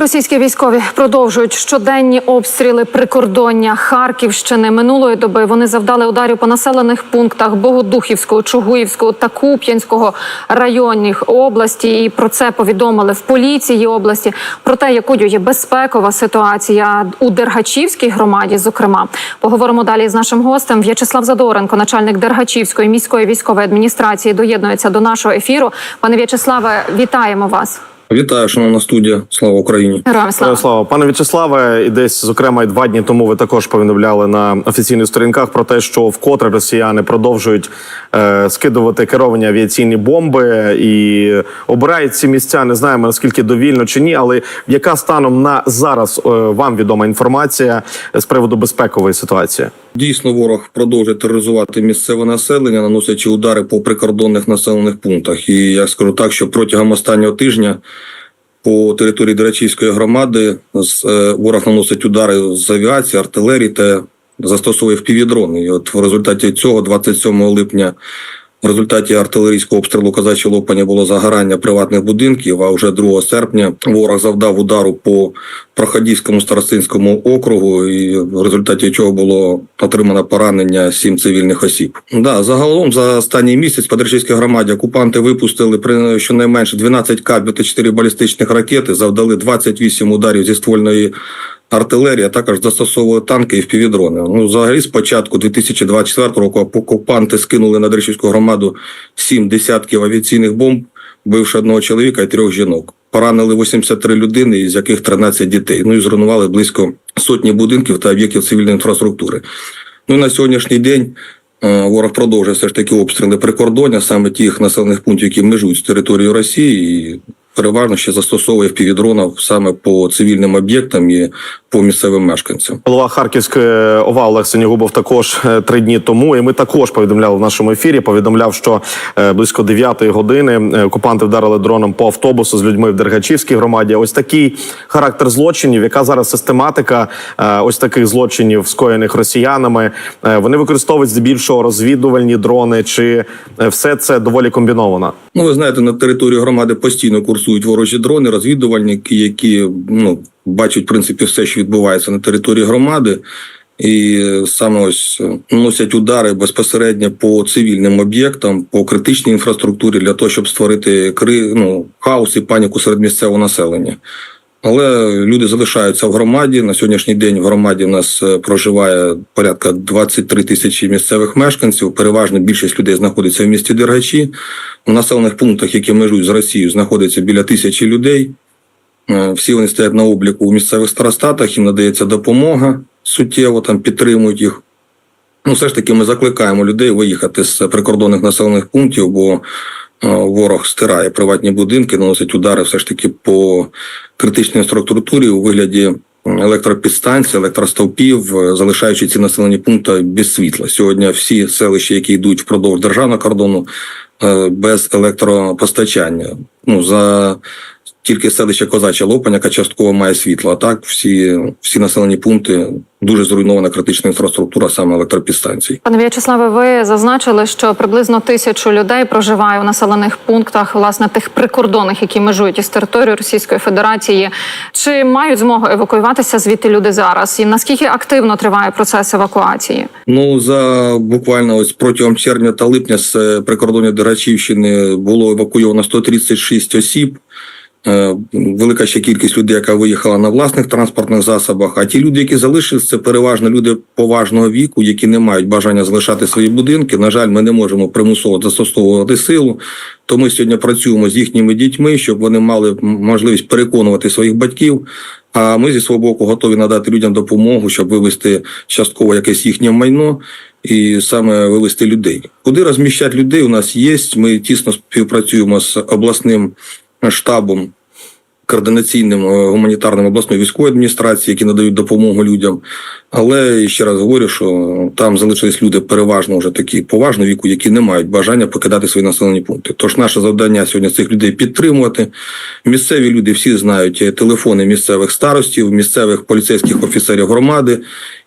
Російські військові продовжують щоденні обстріли прикордоння Харківщини. Минулої доби вони завдали ударів по населених пунктах Богодухівського, Чугуївського та Куп'янського районів області. І про це повідомили в поліції області. Про те, якою є безпекова ситуація у Дергачівській громаді. Зокрема, поговоримо далі з нашим гостем. В'ячеслав Задоренко, начальник Дергачівської міської військової адміністрації, доєднується до нашого ефіру. Пане В'ячеславе, вітаємо вас. Вітаю, шановна студія. Слава Україні. Героям слава. Слава пане В'ячеславе, і десь зокрема і два дні тому ви також повідомляли на офіційних сторінках про те, що вкотре росіяни продовжують е, скидувати керовані авіаційні бомби і обирають ці місця. Не знаємо наскільки довільно чи ні, але яка станом на зараз е, вам відома інформація з приводу безпекової ситуації? Дійсно, ворог продовжує тероризувати місцеве населення, наносячи удари по прикордонних населених пунктах. І я скажу так, що протягом останнього тижня по території Дерачівської громади з- е, ворог наносить удари з авіації, артилерії та застосовує впівдрони. І от в результаті цього, 27 липня, в результаті артилерійського обстрілу Казачі Лопані було загорання приватних будинків. А вже 2 серпня ворог завдав удару по Проходівському старостинському округу, і в результаті чого було отримано поранення сім цивільних осіб. Да, загалом за останній місяць по Дерчівській громаді окупанти випустили при щонайменше 12 кабів та 4 балістичних ракети, завдали 28 ударів зі ствольної артилерії, а також застосовували танки і впівдрони. Ну, взагалі, з початку 2024 року окупанти скинули на Дерчівську громаду сім десятків авіаційних бомб, вбивши одного чоловіка і трьох жінок. Поранили 83 людини, із яких 13 дітей. Ну і зруйнували близько сотні будинків та об'єктів цивільної інфраструктури. Ну і на сьогоднішній день е, ворог продовжує все ж таки обстріли прикордоння, саме тих населених пунктів, які межують з територією Росії, і переважно ще застосовує впівдронів саме по цивільним об'єктам і по місцевим мешканцям. Голова Харківської ОВА Олег Сенігубов також е, три дні тому. І ми також повідомляли в нашому ефірі. Повідомляв, що е, близько 9 години е, окупанти вдарили дроном по автобусу з людьми в Дергачівській громаді. Ось такий характер злочинів, яка зараз систематика ось таких злочинів, скоєних росіянами. Вони використовують здебільшого розвідувальні дрони, чи все це доволі комбіновано? Ну, ви знаєте, на території громади постійно курсують ворожі дрони, розвідувальники, які ну бачать в принципі все, що відбувається на території громади, і саме ось е, носять удари безпосередньо по цивільним об'єктам, по критичній інфраструктурі для того, щоб створити кри, ну, хаос і паніку серед місцевого населення. Але люди залишаються в громаді. На сьогоднішній день в громаді в нас е, проживає порядка 23 тисячі місцевих мешканців. Переважна більшість людей знаходиться в місті Дергачі. У населених пунктах, які межують з Росією, знаходиться біля тисячі людей. Е, Всі вони стоять на обліку у місцевих старостатах, їм надається допомога суттєво, там підтримують їх. Ну, все ж таки, ми закликаємо людей виїхати з прикордонних населених пунктів, бо ворог стирає приватні будинки, наносить удари все ж таки по критичній структурі у вигляді електропідстанцій, електростовпів, е, залишаючи ці населені пункти без світла. Сьогодні всі селища, які йдуть впродовж державного кордону, е, без електропостачання. Ну за тільки селище Козача Лопань, яка частково має світло. А так всі, всі населені пункти дуже зруйнована критична інфраструктура, саме електропідстанцій. Пане В'ячеславе, ви зазначили, що приблизно тисячу людей проживає у населених пунктах, власне, тих прикордонних, які межують із територією Російської Федерації. Чи мають змогу евакуюватися звідти люди зараз? І наскільки активно триває процес евакуації? Ну за буквально ось протягом червня та липня з прикордоння Дерачівщини було евакуйовано 136 осіб. Е, Велика ще кількість людей, яка виїхала на власних транспортних засобах. А ті люди, які залишилися, це переважно люди поважного віку, які не мають бажання залишати свої будинки. На жаль, ми не можемо примусово застосовувати силу. То ми сьогодні працюємо з їхніми дітьми, щоб вони мали можливість переконувати своїх батьків. А ми зі свого боку готові надати людям допомогу, щоб вивести частково якесь їхнє майно і саме вивести людей. Куди розміщати людей? У нас є. Ми тісно співпрацюємо з обласним штабом координаційним е, гуманітарним обласної військової адміністрації, які надають допомогу людям. Але ще раз говорю, що там залишились люди переважно вже такі поважного віку, які не мають бажання покидати свої населені пункти. Тож наше завдання сьогодні цих людей підтримувати. Місцеві люди всі знають е, телефони місцевих старостів, місцевих поліцейських офіцерів громади,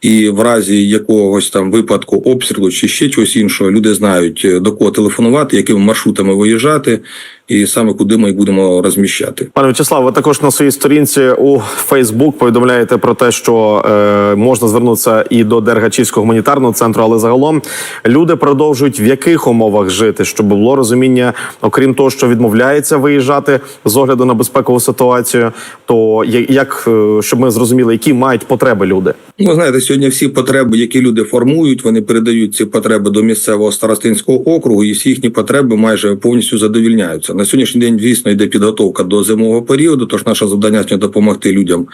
і в разі якогось там випадку обстрілу чи ще чогось іншого, люди знають е, до кого телефонувати, якими маршрутами виїжджати. і саме куди ми будемо розміщати. Пане Вячеслав, ви також на своїй сторінці у Фейсбук повідомляєте про те, що е, можна звернутися і до Дергачівського гуманітарного центру, але загалом люди продовжують в яких умовах жити, щоб було розуміння, окрім того, що відмовляється виїжджати з огляду на безпекову ситуацію, то як е, щоб ми зрозуміли, які мають потреби люди. Ну, знаєте, сьогодні всі потреби, які люди формують, вони передають ці потреби до місцевого старостинського округу, і всі їхні потреби майже повністю задовільняються. На сьогоднішній день, звісно, йде підготовка до зимового періоду. Тож наше завдання допомогти людям.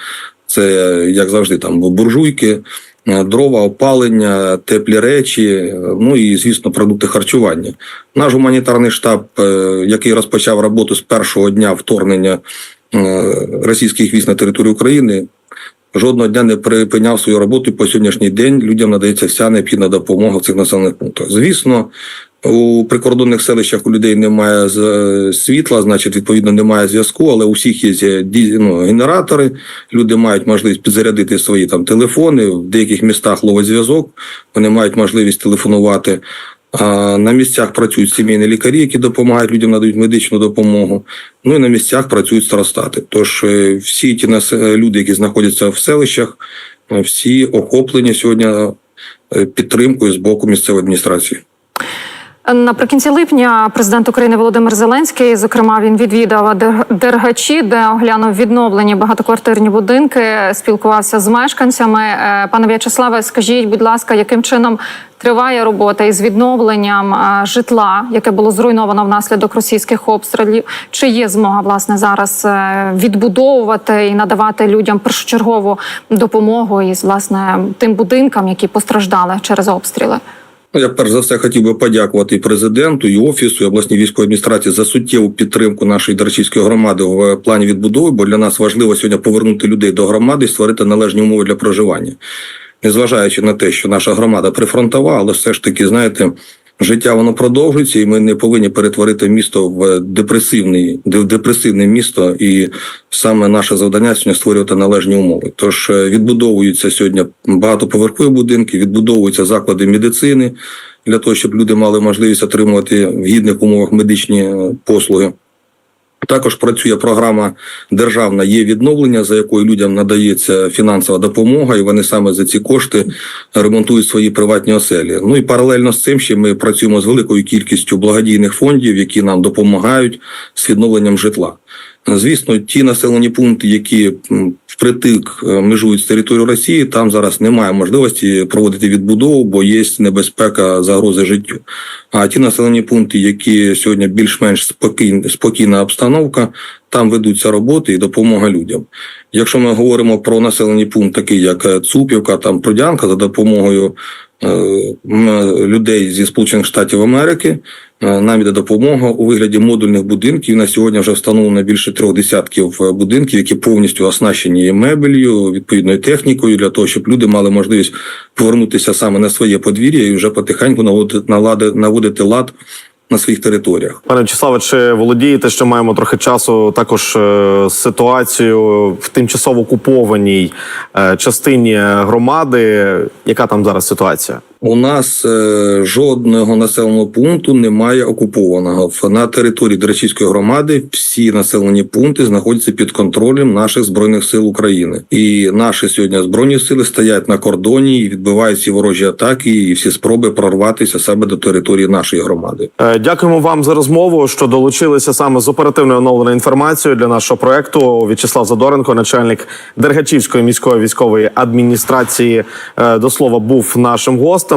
Це як завжди, там буржуйки, е, дрова, опалення, теплі речі, е, ну і звісно, продукти харчування. Наш гуманітарний штаб, е, який розпочав роботу з першого дня вторгнення російських військ на територію України, жодного дня не припиняв свою роботу. І по сьогоднішній день людям надається вся необхідна допомога в цих населених пунктах. Звісно, у прикордонних селищах у людей немає з- світла, значить, відповідно, немає зв'язку, але у всіх є ді- ну, генератори. Люди мають можливість підзарядити свої там телефони. В деяких містах ловить зв'язок. Вони мають можливість телефонувати. На місцях працюють сімейні лікарі, які допомагають людям, надають медичну допомогу. Ну і на місцях працюють старостати. Тож е, всі ті е, люди, які знаходяться в селищах, е, всі охоплені сьогодні е, підтримкою з боку місцевої адміністрації. Наприкінці липня президент України Володимир Зеленський, зокрема, він відвідав Дергачі, де оглянув відновлені багатоквартирні будинки, спілкувався з мешканцями. Е, Пане В'ячеславе, скажіть, будь ласка, яким чином триває робота із відновленням е, житла, яке було зруйновано внаслідок російських обстрілів? Чи є змога власне зараз е, відбудовувати і надавати людям першочергову допомогу із власне тим будинкам, які постраждали через обстріли? Я перш за все хотів би подякувати і президенту, і офісу, і обласній військовій адміністрації за суттєву підтримку нашої Дарчівської громади в плані відбудови, бо для нас важливо сьогодні повернути людей до громади і створити належні умови для проживання. Незважаючи на те, що наша громада прифронтова, але все ж таки, знаєте, життя воно продовжується, і ми не повинні перетворити місто в депресивний, в депресивне місто. І саме наше завдання сьогодні створювати належні умови. Тож е, відбудовуються сьогодні багатоповерхові будинки, відбудовуються заклади медицини для того, щоб люди мали можливість отримувати в гідних умовах медичні е, послуги. Також працює програма державна є відновлення, за якою людям надається фінансова допомога, і вони саме за ці кошти ремонтують свої приватні оселі. Ну і паралельно з цим ще ми працюємо з великою кількістю благодійних фондів, які нам допомагають з відновленням житла. Звісно, ті населені пункти, які впритик е, межують з територією Росії, там зараз немає можливості проводити відбудову, бо є небезпека загрози життю. А ті населені пункти, які сьогодні більш-менш спокійна, спокійна обстановка, там ведуться роботи і допомога людям. Якщо ми говоримо про населені пункти, такі як е, Цупівка, там Прудянка, за допомогою е, людей зі Сполучених Штатів Америки. е, Нам іде допомога у вигляді модульних будинків. На сьогодні вже встановлено більше трьох десятків е, будинків, які повністю оснащені мебелью, відповідною технікою, для того, щоб люди мали можливість повернутися саме на своє подвір'я і вже потихеньку наводити, наводити лад на своїх територіях. Пане Вячеславе, чи володієте, що маємо трохи часу також е, ситуацію в тимчасово окупованій е, частині громади? Яка там зараз ситуація? У нас е, жодного населеного пункту немає окупованого. На території Дорочиської громади всі населені пункти знаходяться під контролем наших збройних сил України. І наші сьогодні збройні сили стоять на кордоні і відбивають всі ворожі атаки і всі спроби прорватися саме до території нашої громади. Е, Дякуємо вам за розмову, що долучилися саме з оперативною оновленою інформацією для нашого проекту. В'ячеслав Задоренко, начальник Дергачівської міської військової адміністрації, е, до слова був нашим гостем.